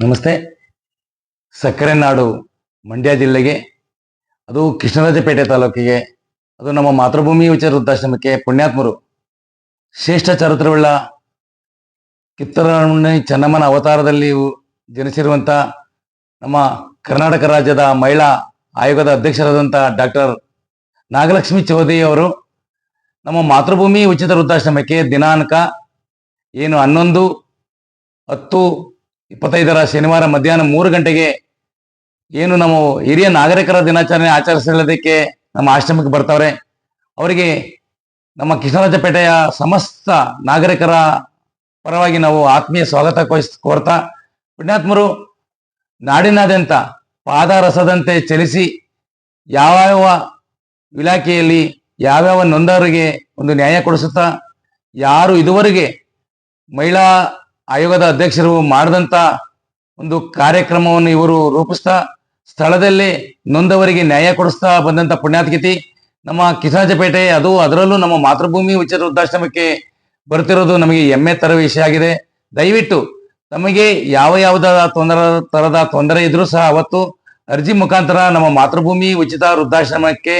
ನಮಸ್ತೆ. ಸಕ್ಕರೆ ನಾಡು ಮಂಡ್ಯ ಜಿಲ್ಲೆಗೆ, ಅದು ಕೃಷ್ಣರಾಜಪೇಟೆ ತಾಲೂಕಿಗೆ, ಅದು ನಮ್ಮ ಮಾತೃಭೂಮಿ ವಿಚಾರ ವೃದ್ಧಾಶ್ರಮಕ್ಕೆ ಪುಣ್ಯಾತ್ಮರು. ಶ್ರೇಷ್ಠ ಚರಿತ್ರವುಳ್ಳ ಕಿತ್ತೂರಾಣಿ ಚೆನ್ನಮ್ಮನ ಅವತಾರದಲ್ಲಿ ಜನಿಸಿರುವಂಥ ನಮ್ಮ ಕರ್ನಾಟಕ ರಾಜ್ಯದ ಮಹಿಳಾ ಆಯೋಗದ ಅಧ್ಯಕ್ಷರಾದಂಥ ಡಾಕ್ಟರ್ ನಾಗಲಕ್ಷ್ಮಿ ಚೌಧರಿ ಅವರು ನಮ್ಮ ಮಾತೃಭೂಮಿ ಉಚಿತ ವೃದ್ಧಾಶ್ರಮಕ್ಕೆ ದಿನಾಂಕ ಏನು ಹನ್ನೊಂದು ಹತ್ತು ಇಪ್ಪತ್ತೈದರ ಶನಿವಾರ ಮಧ್ಯಾಹ್ನ ಮೂರು ಗಂಟೆಗೆ ಏನು ನಾವು ಹಿರಿಯ ನಾಗರಿಕರ ದಿನಾಚರಣೆ ಆಚರಿಸಲಿದ್ದಕ್ಕೆ ನಮ್ಮ ಆಶ್ರಮಕ್ಕೆ ಬರ್ತಾವ್ರೆ. ಅವರಿಗೆ ನಮ್ಮ ಕೃಷ್ಣರಾಜಪೇಟೆಯ ಸಮಸ್ತ ನಾಗರಿಕರ ಪರವಾಗಿ ನಾವು ಆತ್ಮೀಯ ಸ್ವಾಗತ ಕೋಸ್- ಕೋರ್ತಾ, ಪುಣ್ಯಾತ್ಮರು ನಾಡಿನಾದ್ಯಂತ ಪಾದರಸದಂತೆ ಚಲಿಸಿ ಯಾವ್ಯಾವ ಇಲಾಖೆಯಲ್ಲಿ ಯಾವ್ಯಾವ ನೊಂದವರಿಗೆ ಒಂದು ನ್ಯಾಯ ಕೊಡಿಸುತ್ತಾ, ಯಾರು ಇದುವರೆಗೆ ಮಹಿಳಾ ಆಯೋಗದ ಅಧ್ಯಕ್ಷರು ಮಾಡಿದಂತ ಒಂದು ಕಾರ್ಯಕ್ರಮವನ್ನು ಇವರು ರೂಪಿಸ್ತಾ ಸ್ಥಳದಲ್ಲಿ ನೊಂದವರಿಗೆ ನ್ಯಾಯ ಕೊಡಿಸ್ತಾ ಬಂದಂತ ಪುಣ್ಯಾತ್ಕಿತಿ ನಮ್ಮ ಕಿಸಾಜಪೇಟೆ. ಅದು ಅದರಲ್ಲೂ ನಮ್ಮ ಮಾತೃಭೂಮಿ ಉಚಿತ ವೃದ್ಧಾಶ್ರಮಕ್ಕೆ ಬರ್ತಿರೋದು ನಮಗೆ ಹೆಮ್ಮೆ ತರ ವಿಷಯ ಆಗಿದೆ. ದಯವಿಟ್ಟು ತಮಗೆ ಯಾವ ಯಾವುದಾದ ತೊಂದರೆ ತರದ ತೊಂದರೆ ಇದ್ರೂ ಸಹ ಅವತ್ತು ಅರ್ಜಿ ಮುಖಾಂತರ ನಮ್ಮ ಮಾತೃಭೂಮಿ ಉಚಿತ ವೃದ್ಧಾಶ್ರಮಕ್ಕೆ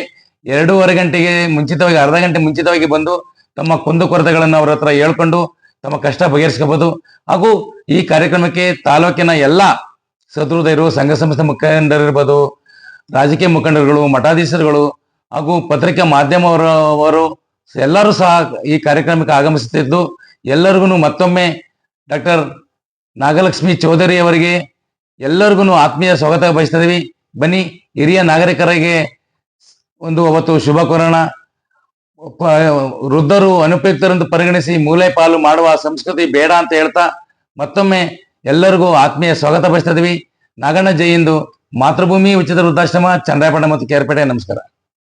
ಎರಡೂವರೆ ಗಂಟೆಗೆ ಮುಂಚಿತವಾಗಿ, ಅರ್ಧ ಗಂಟೆ ಮುಂಚಿತವಾಗಿ ಬಂದು ತಮ್ಮ ಕುಂದುಕೊರತೆಗಳನ್ನು ಅವರ ಹತ್ರ ಹೇಳ್ಕೊಂಡು ತಮ್ಮ ಕಷ್ಟ ಬಗೆಹರಿಸ್ಕೋಬಹುದು ಹಾಗೂ ಈ ಕಾರ್ಯಕ್ರಮಕ್ಕೆ ತಾಲೂಕಿನ ಎಲ್ಲ ಸಹೃದಯರು ಸಂಘ ಸಂಸ್ಥೆ ಮುಖಂಡರಿರ್ಬೋದು, ರಾಜಕೀಯ ಮುಖಂಡರುಗಳು, ಮಠಾಧೀಶರುಗಳು ಹಾಗೂ ಪತ್ರಿಕಾ ಮಾಧ್ಯಮವರವರು ಎಲ್ಲರೂ ಸಹ ಈ ಕಾರ್ಯಕ್ರಮಕ್ಕೆ ಆಗಮಿಸುತ್ತಿದ್ದು ಎಲ್ಲರಿಗೂ ಮತ್ತೊಮ್ಮೆ ಡಾಕ್ಟರ್ ನಾಗಲಕ್ಷ್ಮಿ ಚೌಧರಿ ಅವರಿಗೆ ಎಲ್ಲರಿಗೂ ಆತ್ಮೀಯ ಸ್ವಾಗತ ಬಯಸ್ತಾ ಬನ್ನಿ, ಹಿರಿಯ ನಾಗರಿಕರಿಗೆ ಒಂದು ಅವತ್ತು ಶುಭ ಕೋರೋಣ. ವೃದ್ಧರು ಅನುಪಯುಕ್ತರೆಂದು ಪರಿಗಣಿಸಿ ಮೂಲೆ ಪಾಲು ಮಾಡುವ ಸಂಸ್ಕೃತಿ ಬೇಡ ಅಂತ ಹೇಳ್ತಾ ಮತ್ತೊಮ್ಮೆ ಎಲ್ಲರಿಗೂ ಆತ್ಮೀಯ ಸ್ವಾಗತ ಬಯಸ್ತಾ ಇದೀವಿ. ನಾಗಣ್ಣ ಜೈಂದು ಮಾತೃಭೂಮಿ ಉಚಿತ ವೃದ್ಧಾಶ್ರಮ, ಚಂದ್ರಾಯಪಟ್ಟಣ ಮತ್ತು ಕೇರ್ಪೇಟೆ ನಮಸ್ಕಾರ.